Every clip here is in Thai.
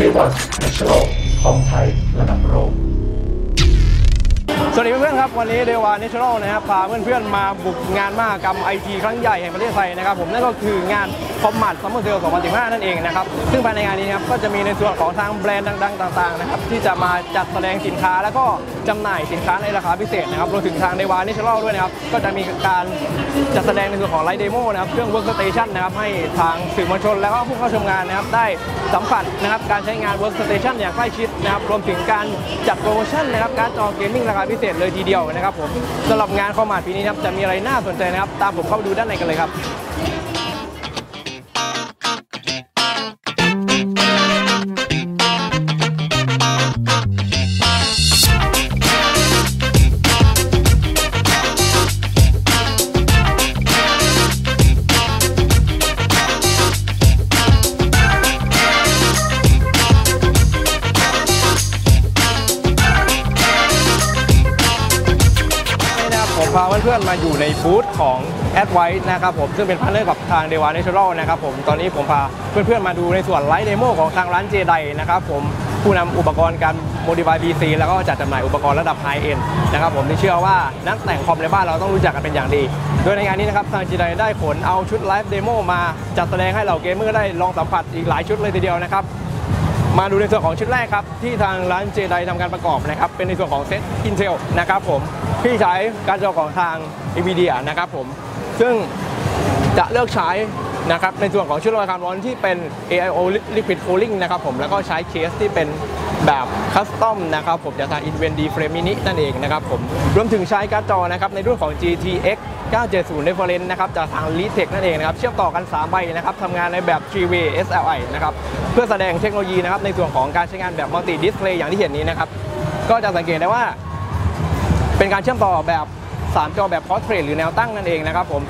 เรียกว่า National คองไทยระดับโลก สวัสดีเพื่อนๆครับ วันนี้เดวาเนชั่นแนลนะครับพาเพื่อนๆมาบุกงานมหกรรมไอทีครั้งใหญ่แห่งประเทศไทยนะครับผมนั่นก็คืองานคอมมาดซัมเมอร์เซล2015 นั่นเองนะครับ ซึ่งภายในงานนี้นะครับก็จะมีในส่วนของทางแบรนด์ดังๆ ต่างๆนะครับที่จะมาจัดแสดงสินค้าแล้วก็จำหน่ายสินค้าในราคาพิเศษนะครับรวมถึงทางเดวาเนชั่นแนลด้วยนะครับก็จะมีการจัดแสดงในส่วนของไลท์เดโมนะครับเครื่องเวิร์กสเตชันนะครับให้ทางสื่อมวลชนแล้วก็ผู้เข้าชมงานนะครับได้สัมผัสนะครับการใช้งานเวิร์กสเตชันอย่างใกล้ชิดนะครับรวมถึงการจัดโปรโมชั่นนะครับการจอเกมมิ่งราคาพิเศษเลยทีเดียวนะครับผมสำหรับงานคอมมาดปีนี้นะครับจะมีอะไรน่าสนใจนะครับ ตามผมเข้าไปดูด้านในกันเลยครับ อนๆมาอยู่ในบูธของ a d v i c e นะครับผมซึ่งเป็นพาร์ทเนอร์กับทาง d e v a Natural นะครับผมตอนนี้ผมพาเพื่อนๆมาดูในส่วนไลฟ์เดโมของทางร้านเจไดนะครับผมผู้นำอุปกรณ์การ Modify PC แล้วก็จัดจำหน่ายอุปกรณ์ระดับไฮเอ็นนะครับผมที่เชื่อว่านักแต่งคอมในบ้านเราต้องรู้จักกันเป็นอย่างดี โดยในงานนี้นะครับทางเจไดได้ขนเอาชุดไลฟ์เดโมมาจัดแสดงให้เหล่าเกมเมอร์ได้ลองสัมผัสอีกหลายชุดเลยทีเดียวนะครับมาดูในส่วนของชุดแรกครับ ที่ทางร้านเจไดทำการประกอบนะครับ เป็นในส่วนของเซต Intel นะครับผม ที่ใช้การจอของทาง NVIDIA นะครับผม ซึ่งจะเลือกใช้นะครับในส่วนของชุดระบายความร้อนที่เป็น AIO Liquid Cooling นะครับผมแล้วก็ใช้เคสที่เป็นแบบคัสตอมนะครับผมจากทาง Invent D Frame Mini นั่นเองนะครับผมรวมถึงใช้การ์ดจอนะครับในรุ่นของ GTX 970 Reference นะครับจากทาง l e t e c h นั่นเองนะครับเชื่อมต่อกัน 3 ใบนะครับทำงานในแบบ 3-way SLI นะครับเพื่อแสดงเทคโนโลยีนะครับในส่วนของการใช้งานแบบ Multi Display อย่างที่เห็นนี้นะครับก็จะสังเกตได้ว่า เป็นการเชื่อมต่อแบบ3จอแบบพอร์เทรตหรือแนวตั้งนั่นเองนะครับผม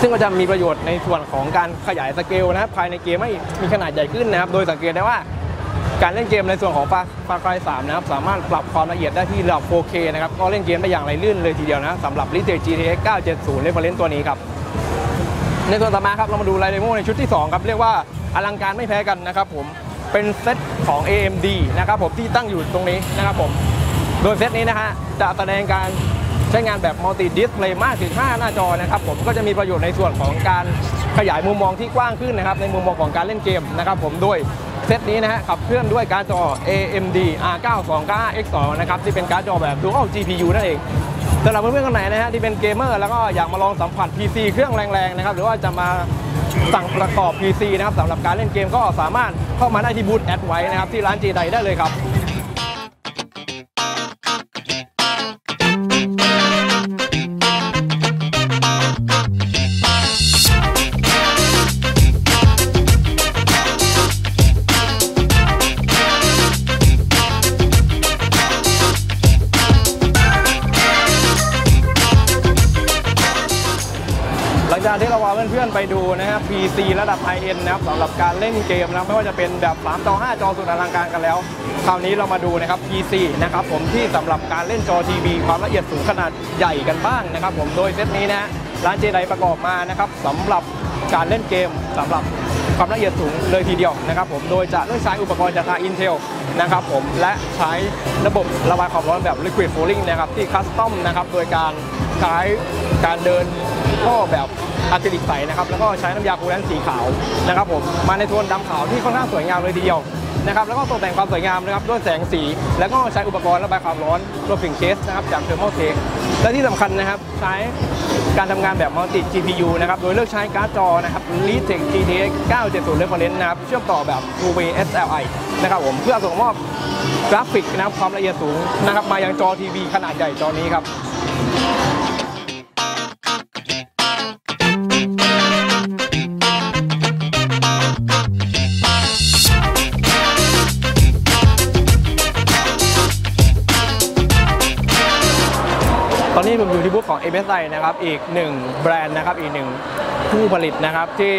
ซึ่งก็จะมีประโยชน์ในส่วนของการขยายสเกลนะครับภายในเกมให้มีขนาดใหญ่ขึ้นนะครับ โดยสังเกตได้ว่าการเล่นเกมในส่วนของฟาฟาไฟ3นะครับ สามารถปรับความละเอียดได้ที่ระดับ 4K นะครับ ก็เล่นเกมได้อย่างไรลื่นเลยทีเดียวนะสำหรับ l i t e GTX 970 Reference ตัวนี้ครับ ในส่วนต่อมาครับ เรามาดูไลเดโมในชุดที่ 2 ครับ เรียกว่าอลังการไม่แพ้กันนะครับผมเป็นเซตของ AMD นะครับผมที่ตั้งอยู่ตรงนี้นะครับผม โดยเซตนี้นะฮะจะแสดงการใช้งานแบบมัลติดิสเพลย์มากถึง 5 หน้าจอนะครับผมก็จะมีประโยชน์ในส่วนของการขยายมุมมองที่กว้างขึ้นนะครับในมุมมองของการเล่นเกมนะครับผมโดยเซตนี้นะฮะขับเคลื่อนด้วยการ์ดจอ AMD R925X2 นะครับที่เป็นการ์ดจอแบบ Dual GPU นั่นเองสำหรับเพื่อนๆคนไหนนะฮะที่เป็นเกมเมอร์แล้วก็อยากมาลองสัมผัส PC เครื่องแรงๆนะครับหรือว่าจะมาสั่งประกอบ PC นะครับสำหรับการเล่นเกมก็สามารถเข้ามาได้ที่บูธแอดไว้นะครับที่ร้านเจไดได้เลยครับ จากที่เราพาเพื่อนๆไปดูนะครับ PC ระดับ High End นะครับสำหรับการเล่นเกมนะไม่ว่าจะเป็นแบบ3จอ5จอสุดอลังการกันแล้ว คราวนี้เรามาดูนะครับ PC นะครับผมที่สำหรับการเล่นจอทีวีความละเอียดสูงขนาดใหญ่กันบ้างนะครับ ผมโดยเซตนี้นะฮะร้านเจไดประกอบมานะครับสำหรับการเล่นเกมสำหรับความละเอียดสูงเลยทีเดียวนะครับผมโดยจะเลือกใช้อุปกรณ์จากทาง Intel นะครับผมและใช้ระบบระบายความร้อนแบบ Liquid Cooling นะครับที่คัสตอมนะครับโดยการใช้การเดินท่อแบบ อะคริลิกใสนะครับแล้วก็ใช้น้ำยาคูลแลนต์สีขาวนะครับผมมาในโทนดำขาวที่ค่อนข้างสวยงามเลยทีเดียวนะครับแล้วก็ตกแต่งความสวยงามนะครับด้วยแสงสี แล้วก็ใช้อุปกรณ์ระบายความร้อนรวมถึงเคสนะครับจากเทอร์โมเทคและที่สำคัญนะครับใช้การทำงานแบบมัลติ GPU นะครับโดยเลือกใช้การ์ดจอนะครับ l e t e c h GTX 970 Reference นะครับเชื่อมต่อแบบ 2-way SLI นะครับผมเพื่อส่งมอบกราฟิกนะครับความละเอียดสูงนะครับมายังจอทีวีขนาดใหญ่จอนี้ครับ ตอนนี้ผมอยู่ที่บูธของ MSI นะครับ อีกหนึ่งแบรนด์นะครับ อีกหนึ่งผู้ผลิตนะครับที่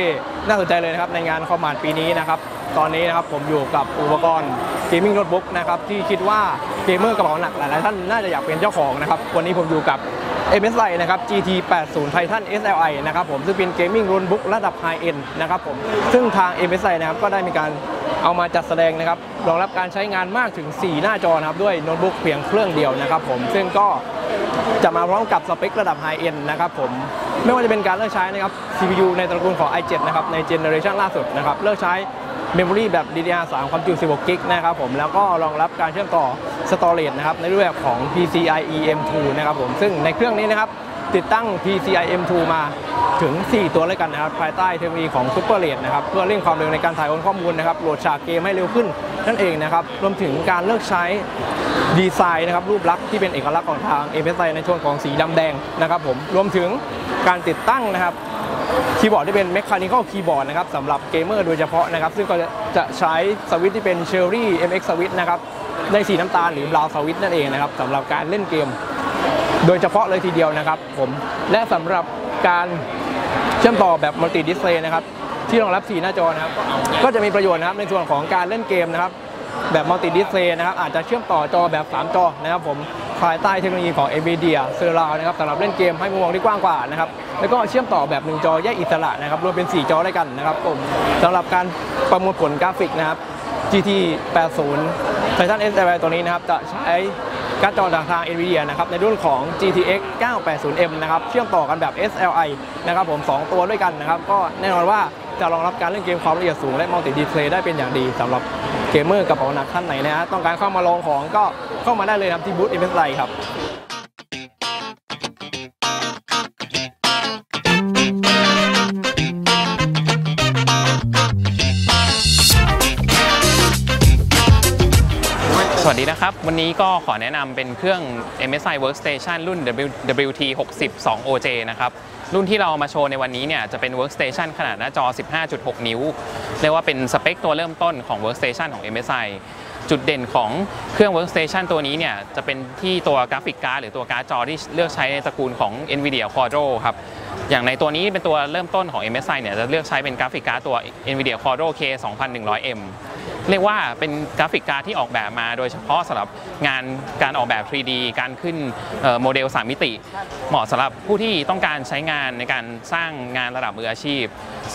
น่าสนใจเลยนะครับในงานคอมมานด์ปีนี้นะครับตอนนี้นะครับผมอยู่กับอุปกรณ์เกมมิ่งโน้ตบุ๊กนะครับที่คิดว่าเกมเมอร์กระเป๋าหนักหลายๆท่านน่าจะอยากเป็นเจ้าของนะครับวันนี้ผมอยู่กับ MSI นะครับ GT 80 Titan SLI นะครับผมซึ่งเป็นเกมมิ่งรุ่นบุ๊กระดับ High End นะครับผมซึ่งทาง MSI นะครับก็ได้มีการเอามาจัดแสดงนะครับรองรับการใช้งานมากถึง 4 หน้าจอนะครับด้วยโน้ตบุ๊กเพียงเครื่องเดียวนะครับผมซึ่งก็จะมาพร้อมกับสเปคระดับ High End นะครับผมไม่ว่าจะเป็นการเลือกใช้นะครับ CPU ในตระกูลของ i7 นะครับในเจเนอเรชันล่าสุดนะครับเลือกใช้เมมโมรีแบบ DDR3 ความจุ16กิกนะครับผมแล้วก็รองรับการเชื่อมต่อ Storage นะครับในรูปแบบของ PCIe M2 นะครับผมซึ่งในเครื่องนี้นะครับติดตั้ง PCIe M2 มาถึง 4 ตัวเลยกันนะครับภายใต้เทคโนโลยีของ Super r a t e นะครับเพื่อเร่งความเร็วในการถ่ายโอนข้อมูลนะครับโหลดฉากเกมให้เร็วขึ้นนั่นเองนะครับรวมถึงการเลือกใช้ดีไซน์นะครับรูปลักษณ์ที่เป็นเอกลักษณ์ของทาง MSI ในช่วงของสีดำแดงนะครับผมรวมถึงการติดตั้งนะครับคีย์บอร์ดที่เป็น Mechanical Keyboard นะครับสำหรับเกมเมอร์โดยเฉพาะนะครับซึ่งก็จะใช้สวิตช์ที่เป็น Cherry MX Switch นะครับ ในสีน้ำตาลหรือ Brown Switch นั่นเองนะครับสำหรับการเล่นเกม โดยเฉพาะเลยทีเดียวนะครับผมและสำหรับการเชื่อมต่อแบบ Multi Display นะครับที่รองรับ4หน้าจอนะครับ ก็จะมีประโยชน์นะครับในส่วนของการเล่นเกมนะครับ แบบ Multi Display นะครับ อาจจะเชื่อมต่อจอแบบ 3 จอนะครับผมภายใต้เทคโนโลยีของ NVIDIA s e r a นะครับสำหรับเล่นเกมให้มุมมองที่กว้างกว่านะครับ แล้วก็เชื่อมต่อแบบหนึ่งจอแยกอิสระนะครับรวมเป็น 4 จอด้วยกันนะครับผมสำหรับการประมวลผลกราฟิกนะครับ GT 80 Titan S ตัวนี้นะครับจะใช้การ์ดจอจากทาง NVIDIA นะครับในรุ่นของ GTX 980M นะครับเชื่อมต่อกันแบบ SLI นะครับผม 2 ตัวด้วยกันนะครับ ก็แน่นอนว่าจะรองรับการเล่นเกมความละเอียดสูง และมัลติดีเพลย์ได้เป็นอย่างดีสำหรับเกมเมอร์กระเป๋าหนักท่านไหนนะฮะต้องการเข้ามาลองของก็เข้ามาได้เลยครับที่บูธ MSI ครับ วัสดีนะครับ วันนี้ก็ขอแนะนำเป็นเครื่อง MSI Workstation รุ่น W- WT 60 2 OJ นะครับ รุ่นที่เราเอามาโชว์ในวันนี้เนี่ยจะเป็น Workstation ขนาดหน้าจอ 15.6 นิ้ว เรียกว่าเป็นสเปคตัวเริ่มต้นของ Workstation ของ MSI จุดเด่นของเครื่อง Workstation ตัวนี้เนี่ยจะเป็นที่ตัวกราฟิกการ์ดหรือตัวการ์ดจอที่เลือกใช้ในตระกูลของ NVIDIA Quadro ครับ อย่างในตัวนี้เป็นตัวเริ่มต้นของ MSI เนี่ยจะเลือกใช้เป็นกราฟิกการ์ดตัว NVIDIA Quadro K 2100M เรียกว่าเป็นกราฟิกการ์ดที่ออกแบบมาโดยเฉพาะสำหรับงานการออกแบบ 3D การขึ้นโมเดล 3 มิติ เหมาะสำหรับผู้ที่ต้องการใช้งานในการสร้างงานระดับมืออาชีพ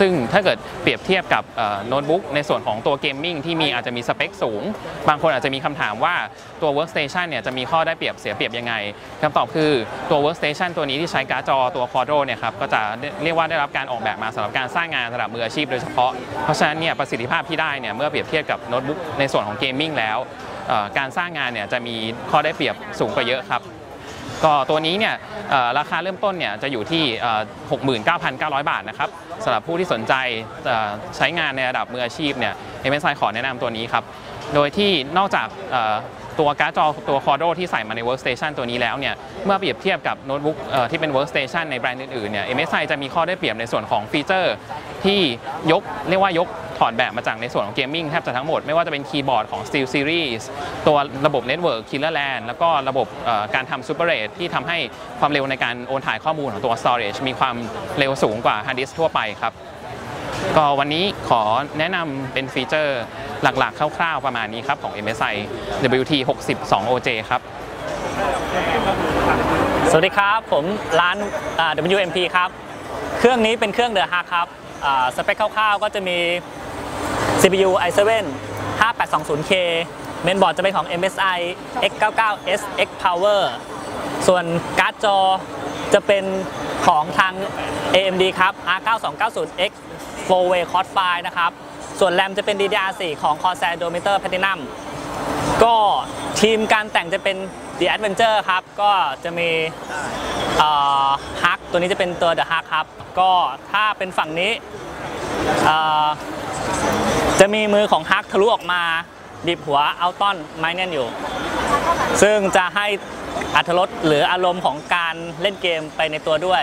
ซึ่งถ้าเกิดเปรียบเทียบกับโน้ตบุ๊กในส่วนของตัวเกมมิ่งที่มีอาจจะมีสเปคสูง บางคนอาจจะมีคำถามว่าตัว Workstation เนี่ยจะมีข้อได้เปรียบเสียเปรียบยังไงคำตอบคือตัว Workstation ตัวนี้ที่ใช้การ์ดจอตัว Quadro เนี่ยครับก็จะเรียกว่าได้รับการออกแบบมาสำหรับการสร้างงานระดับมืออาชีพโดยเฉพาะ เพราะฉะนั้นเนี่ยประสิทธิภาพที่ได้เนี่ยเมื่อเปรียบเทียบกับโน้ตบุ๊กในส่วนของเกมมิ่งแล้วการสร้างงานเนี่ยจะมีข้อได้เปรียบสูงกว่าเยอะครับ ก็ตัวนี้เนี่ยราคาเริ่มต้นเนี่ยจะอยู่ที่เอ่อ69,900 บาทนะครับสำหรับผู้ที่สนใจใช้งานในระดับมืออาชีพเนี่ยเอเมนไซขอแนะนำตัวนี้ครับ โดยที่นอกจาก ตัวการ์ดจอตัว Quadro ที่ใส่มาใน Workstation ตัวนี้แล้วเนี่ยเมื่อเปรียบเทียบกับโน้ตบุ๊กที่เป็น Workstation ในแบรนด์อื่นๆเนี่ย MSI จะมีข้อได้เปรียบในส่วนของฟีเจอร์ที่ยกเรียกว่ายกถอดแบบมาจากในส่วนของเกมมิ่งแทบจะทั้งหมด ไม่ว่าจะเป็นคีย์บอร์ดของ Steel Series ตัวระบบ Network Killer LAN แล้วก็ระบบการทำ Super Rate ที่ทำให้ความเร็วในการโอนถ่ายข้อมูลของตัว Storage มีความเร็วสูงกว่า Hard Disk ทั่วไปครับก็วันนี้ขอแนะนำเป็นฟีเจอร์ หลักๆ คร่าวๆ ประมาณนี้ครับของ MSI WT 60 2 OJ ครับ สวัสดีครับ ผมร้าน WMP ครับ เครื่องนี้เป็นเครื่อง The Hard ครับสเปคคร่าวๆ ก็จะมี CPU i7 5820K เมนบอร์ดจะเป็นของ MSI X99S X Power ส่วนการ์ดจอจะเป็นของทาง AMD ครับ R9290X 4-way Quad File นะครับ ส่วนแรมจะเป็น DDR4 ของ Corsair Dometer Platinum ก็ทีมการแต่งจะเป็น The Adventure ครับ ก็จะมีฮักตัวนี้จะเป็นตัว The Hug ครับ ก็ถ้าเป็นฝั่งนี้ จะมีมือของฮักทะลุออกมาบีบหัวเอาต้อนไม้แน่นอยู่ ซึ่งจะให้อัตรสหรืออารมณ์ของการเล่นเกมไปในตัวด้วย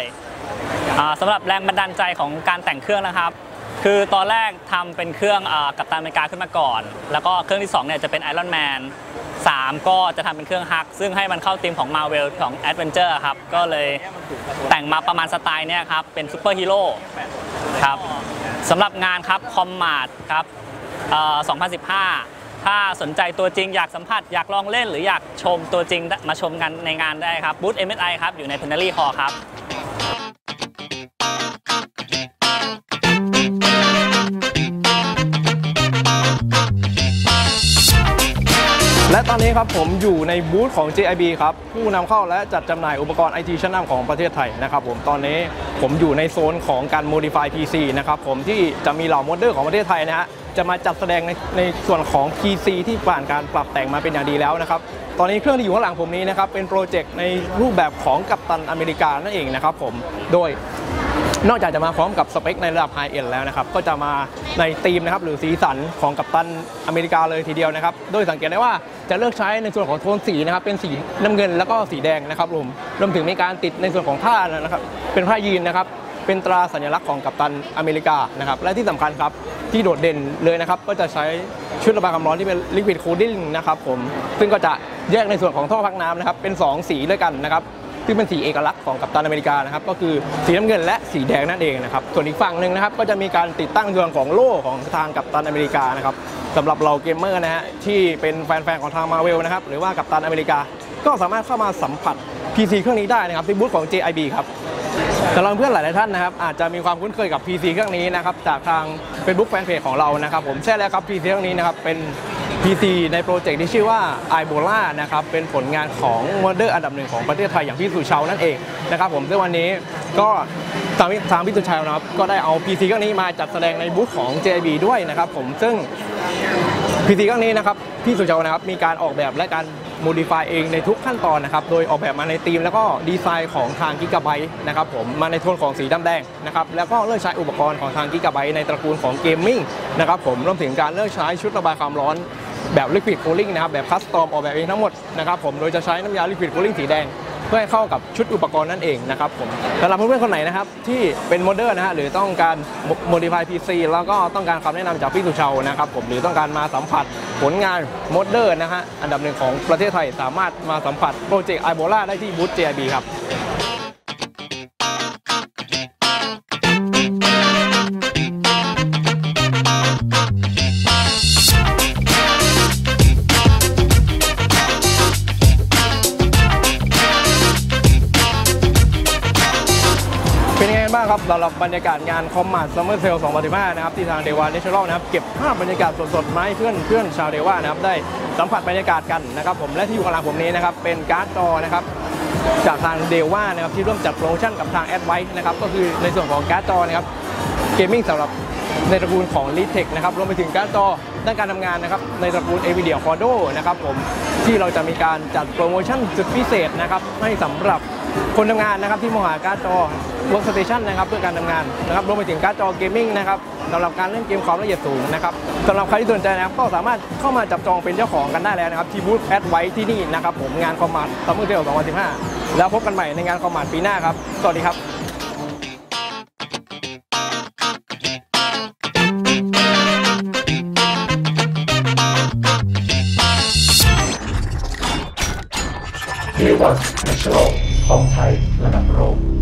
สำหรับแรงบันดาลใจของการแต่งเครื่องนะครับ คือตอนแรกทำเป็นเครื่องอกับตันอเมริกาขึ้นมาก่อน แล้วก็เครื่องที่2เนี่ยจะเป็น Iron Man 3ก็จะทำเป็นเครื่องฮัก ซึ่งให้มันเข้าธีมของ Marvel ของ Adventure ครับ ก็เลยแต่งมาประมาณสไตล์เนี่ยครับ เป็นซูเปอร์ฮีโร่ครับสำหรับงานครับคอมมาดครับ2015 ถ้าสนใจตัวจริงอยากสัมผัส อยากลองเล่นหรืออยากชมตัวจริงมาชมกันในงานได้ครับบูธ MSI ครับ อยู่ใน p e n a r y Hall ครับ นี้ครับผมอยู่ในบูธของ JIB ครับ ผู้นำเข้าและจัดจำหน่ายอุปกรณ์ไอทีชั้นนำของประเทศไทยนะครับผมตอนนี้ผมอยู่ในโซนของการ modify PC นะครับผมที่จะมีเหล่าโมเดอร์ของประเทศไทยนะฮะจะมาจัดแสดงในในส่วนของ PC ที่ผ่านการปรับแต่งมาเป็นอย่างดีแล้วนะครับตอนนี้เครื่องที่อยู่ข้างหลังผมนี้นะครับเป็นโปรเจกต์ในรูปแบบของกัปตันอเมริกานั่นเองนะครับผมโดย นอกจากจะมาพร้อมกับสเปคในระดับไฮเอ็นแล้วนะครับ ก็จะมาในธีมนะครับหรือสีสันของกัปตันอเมริกาเลยทีเดียวนะครับ โดยสังเกตได้ว่าจะเลือกใช้ในส่วนของโทนสีนะครับ เป็นสีน้ำเงินแล้วก็สีแดงนะครับรวมรวมถึงมีการติดในส่วนของผ้านะครับ เป็นผ้ายีนนะครับ เป็นตราสัญลักษณ์ของกัปตันอเมริกานะครับ และที่สำคัญครับที่โดดเด่นเลยนะครับ ก็จะใช้ชุดระบายความร้อนที่เป็น liquid cooling นะครับผมซึ่งก็จะแยกในส่วนของท่อพักน้ำนะครับเป็น 2 สีด้วยกันนะครับ ซึ่งเป็นสีเอกลักษณ์ของกัปตันอเมริกานะครับก็คือสีน้ำเงินและสีแดงนั่นเองนะครับส่วนอีกฝั่งหนึ่งนะครับก็จะมีการติดตั้งส่วนของโล่ของทางกัปตันอเมริกานะครับสำหรับเราเกมเมอร์นะฮะที่เป็นแฟนๆของทางมาเวลนะครับหรือว่ากัปตันอเมริกา ก็สามารถเข้ามาสัมผัส PC เครื่องนี้ได้นะครับที่บูธของ JIB ครับสำหรับเพื่อนหลายๆท่านนะครับอาจจะมีความคุ้นเคยกับ PC เครื่องนี้นะครับจากทาง Facebook Fanpage ของเรานะครับผมใช่แล้วครับ PC เครื่องนี้นะครับเป็น PC ในโปรเจกต์ที่ชื่อว่า i b o l a นะครับ เป็นผลงานของโมเดอร์อันดับหนึ่งของประเทศไทยอย่างพี่สุชาวนั่นเองนะครับผมซึ่งวันนี้ก็ทางทางพี่สุชาวนะครับ ก็ได้เอา PC เครื่องนี้มาจัดแสดงในบูธของ JB ด้วยนะครับผมซึ่ง PC เครื่องนี้นะครับพี่สุชาวนะครับมีการออกแบบและการ modify เองในทุกขั้นตอนนะครับ โดยออกแบบมาในธีมแล้วก็ดีไซน์ของทาง Gigabyte นะครับผม มาในโทนของสีดำแดงนะครับ แล้วก็เลือกใช้อุปกรณ์ของทาง Gigabyte ในตระกูลของเกมมิ่งนะครับผม รวมถึงการเลือกใช้ชุดระบายความร้อน แบบ Liquid Cooling นะครับแบบคัสตอมออกแบบเองทั้งหมดนะครับผมโดยจะใช้น้ำยา Liquid Cooling สีแดงเพื่อให้เข้ากับชุดอุปกรณ์นั่นเองนะครับผมสำหรับเพื่อนๆคนไหนนะครับที่เป็นโมเดอร์นะฮะหรือต้องการ modify PC แล้วก็ต้องการคำแนะนำจากพี่สุชาวนะครับผมหรือต้องการมาสัมผัสผลงานโมเดอร์นะฮะอันดับหนึ่งของประเทศไทยสามารถมาสัมผัสโปรเจกต์ไอโบลาได้ที่บูธ JIB ครับ สำหรับบรรยากาศงานคอมมาดซัมเมอร์เซลล์2015 นะครับ ที่ทางเดวานเนเชอรัลนะครับ เก็บภาพบรรยากาศสดๆมาให้เพื่อนเพื่อนชาวเดวานะครับ ได้สัมผัสบรรยากาศกันนะครับผม และที่อยู่ข้างหลังผมนี้นะครับ เป็นการ์ดจอนะครับ จากทางเดวานะครับ ที่ร่วมจัดโปรโมชั่นกับทางแอดไวท์นะครับ ก็คือในส่วนของการ์ดจอนะครับ เกมมิ่งสำหรับในตระกูลของ l e t e c h นะครับ รวมไปถึงการ์ดจอด้านการทำงานนะครับ ในตระกูล NVIDIA c o r d o นะครับผม ที่เราจะมีการจัดโปรโมชั่นสุดพิเศษนะครับ ให้สำหรับคนทำงานนะครับที่มหาการ์ดจอ workstation นะครับเพื่อการทำงานนะครับรวมไปถึงการ์ดจอเกมมิ่งนะครับสำหรับการเล่นเกมความละเอียดสูงนะครับสำหรับใครที่สนใจนะครับก็สามารถเข้ามาจับจองเป็นเจ้าของกันได้แล้วนะครับที่บูธแอดไว้ที่นี่นะครับผมงานคอมมาร์ทซัมเมอร์เซล2015 แล้วพบกันใหม่ในงานคอมมาร์ปีหน้าครับสวัสดีครับเดวัสเนชั่นแนลคอมไทยระดับโลก